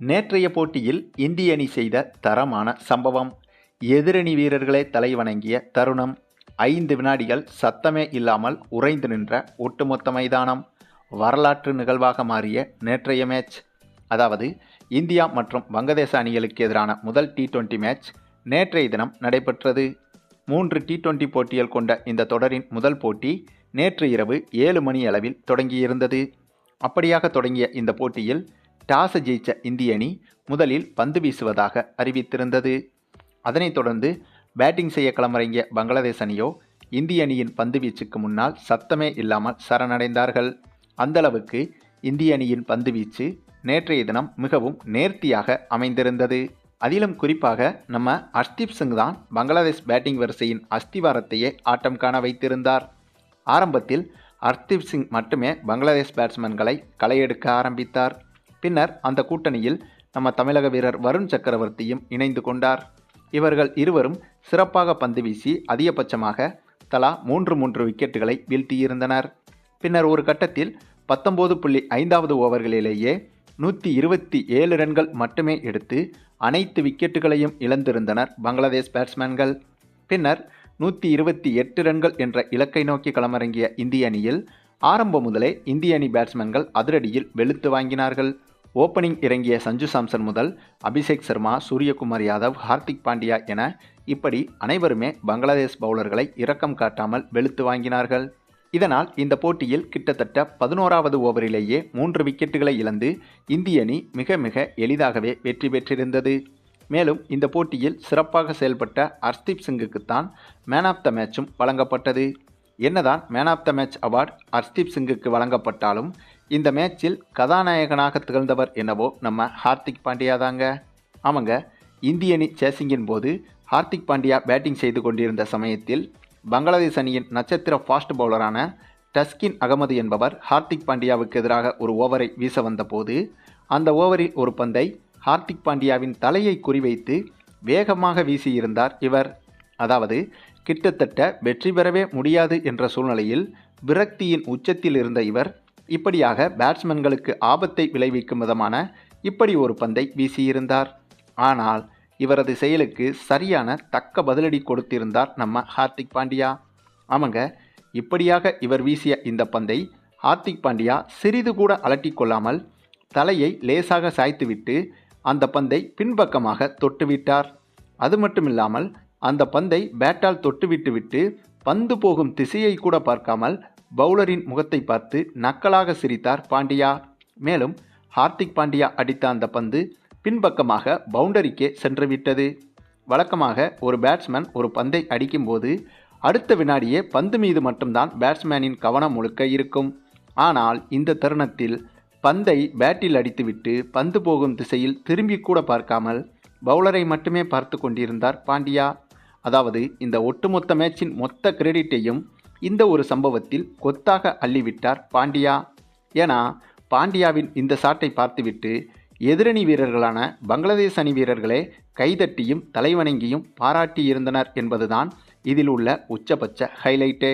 நேற்றைய போட்டியில் இந்திய அணி செய்த தரமான சம்பவம். எதிரணி வீரர்களே தலைவணங்கிய தருணம். ஐந்து வினாடிகள் சத்தமே இல்லாமல் உறைந்து நின்ற ஒட்டுமொத்த மைதானம். வரலாற்று நிகழ்வாக மாறிய நேற்றைய மேட்ச் அதாவது இந்தியா மற்றும் வங்கதேச அணிகளுக்கு எதிரான முதல் டி டுவெண்ட்டி மேட்ச் நேற்றைய தினம் நடைபெற்றது. மூன்று டி டுவெண்ட்டி போட்டிகள் கொண்ட இந்த தொடரின் முதல் போட்டி நேற்று இரவு ஏழு மணி அளவில் தொடங்கியிருந்தது. அப்படியாக தொடங்கிய இந்த போட்டியில் டாஸ் ஜெயிச்ச இந்திய அணி முதலில் பந்து வீசுவதாக அறிவித்திருந்தது. அதனைத் தொடர்ந்து பேட்டிங் செய்ய களமிறங்கிய பங்களாதேஷ் அணியோ இந்திய அணியின் பந்து வீச்சுக்கு முன்னால் சத்தமே இல்லாமல் சரணடைந்தார்கள். அந்தளவுக்கு இந்திய அணியின் பந்து வீச்சு நேற்றைய தினம் மிகவும் நேர்த்தியாக அமைந்திருந்தது. அதிலும் குறிப்பாக நம்ம ஹர்தீப் சிங் தான் பங்களாதேஷ் பேட்டிங் வரிசையின் அஸ்திவாரத்தையே ஆட்டம் காண வைத்திருந்தார். ஆரம்பத்தில் அர்தீப் சிங் மட்டுமே பங்களாதேஷ் பேட்ஸ்மேன்களை களையெடுக்க ஆரம்பித்தார். பின்னர் அந்த கூட்டணியில் நம்ம தமிழக வீரர் வருண் சக்கரவர்த்தியும் இணைந்து கொண்டார். இவர்கள் இருவரும் சிறப்பாக பந்து வீசி அதிகபட்சமாக தலா மூன்று மூன்று விக்கெட்டுகளை வீழ்த்தியிருந்தனர். பின்னர் ஒரு கட்டத்தில் பத்தொன்பது புள்ளி ஐந்தாவது ஓவர்களிலேயே நூற்றி இருபத்தி ஏழு ரன்கள் மட்டுமே எடுத்து அனைத்து விக்கெட்டுகளையும் இழந்திருந்தனர் பங்களாதேஷ் பேட்ஸ்மேன்கள். பின்னர் நூற்றி இருபத்தி எட்டு ரன்கள் என்ற இலக்கை நோக்கி களமிறங்கிய இந்திய அணியில் ஆரம்பம் முதலே இந்திய அணி பேட்ஸ்மேன்கள் அதிரடியில் வெளுத்து வாங்கினார்கள். ஓப்பனிங் இறங்கிய சஞ்சு சாம்சன் முதல் அபிஷேக் சர்மா சூரியகுமார் யாதவ் ஹார்திக் பாண்டியா என இப்படி அனைவருமே பங்களாதேஷ் பவுலர்களை இரக்கம் காட்டாமல் வெளுத்து வாங்கினார்கள். இதனால் இந்த போட்டியில் கிட்டத்தட்ட பதினோராவது ஓவரிலேயே மூன்று விக்கெட்டுகளை இழந்து இந்திய அணி மிக மிக எளிதாகவே வெற்றி பெற்றிருந்தது. மேலும் இந்த போட்டியில் சிறப்பாக செயல்பட்ட அர்ஸ்தீப் சிங்குக்குத்தான் மேன் ஆஃப் த மேட்சும் வழங்கப்பட்டது. என்னதான் man of the match award Harshdeep சிங்குக்கு வழங்கப்பட்டாலும் இந்த மேட்சில் கதாநாயகனாக திகழ்ந்தவர் என்னவோ நம்ம ஹார்திக் பாண்டியா தாங்க. ஆமாங்க இந்திய அணி சேசிங்கின் போது ஹார்திக் பாண்டியா பேட்டிங் செய்து கொண்டிருந்த சமயத்தில் பங்களாதேஷ் அணியின் நட்சத்திர ஃபாஸ்ட் பவுலரான டஸ்கின் அகமது என்பவர் ஹார்திக் பாண்டியாவுக்கு எதிராக ஒரு ஓவரை வீச வந்தபோது அந்த ஓவரில் ஒரு பந்தை ஹார்திக் பாண்டியாவின் தலையை குறிவைத்து வேகமாக வீசியிருந்தார் இவர். அதாவது கிட்டத்தட்ட வெற்றி பெறவே முடியாது என்ற சூழ்நிலையில் விரக்தியின் உச்சத்தில் இருந்த இவர் இப்படியாக பேட்ஸ்மேன்களுக்கு ஆபத்தை விளைவிக்கும் விதமான இப்படி ஒரு பந்தை வீசியிருந்தார். ஆனால் இவரது செயலுக்கு சரியான தக்க பதிலடி கொடுத்திருந்தார் நம்ம ஹார்திக் பாண்டியா. ஆமாங்க இப்படியாக இவர் வீசிய இந்த பந்தை ஹார்திக் பாண்டியா சிறிது கூட அலட்டி கொள்ளாமல் தலையை லேசாக சாய்த்துவிட்டு அந்த பந்தை பின்பக்கமாக தொட்டுவிட்டார். அது மட்டுமில்லாமல் அந்த பந்தை பேட்டால் தொட்டுவிட்டு விட்டு பந்து போகும் திசையை கூட பார்க்காமல் பவுலரின் முகத்தை பார்த்து நக்கலாக சிரித்தார் பாண்டியா. மேலும் ஹார்திக் பாண்டியா அடித்த அந்த பந்து பின்பக்கமாக பவுண்டரிக்கே சென்றுவிட்டது வழக்கமாக ஒரு பேட்ஸ்மேன் ஒரு பந்தை அடிக்கும்போது அடுத்த வினாடியே பந்து மீது மட்டும்தான் பேட்ஸ்மேனின் கவனம் முழுக்க இருக்கும். ஆனால் இந்த தருணத்தில் பந்தை பேட்டில் அடித்துவிட்டு பந்து போகும் திசையில் திரும்பி கூட பார்க்காமல் பவுலரை மட்டுமே பார்த்து கொண்டிருந்தார் பாண்டியா. அதாவது இந்த ஒட்டுமொத்த மேட்சின் மொத்த கிரெடிட்டையும் இந்த ஒரு சம்பவத்தில் கொத்தாக அள்ளிவிட்டார் பாண்டியா. ஏன்னா பாண்டியாவின் இந்த சாட்டை பார்த்துவிட்டு எதிரணி வீரர்களான பங்களாதேஷ் அணி வீரர்களே கைதட்டியும் தலைவணங்கியும் பாராட்டியிருந்தனர் என்பதுதான் இதில் உள்ள உச்சபட்ச ஹைலைட்டே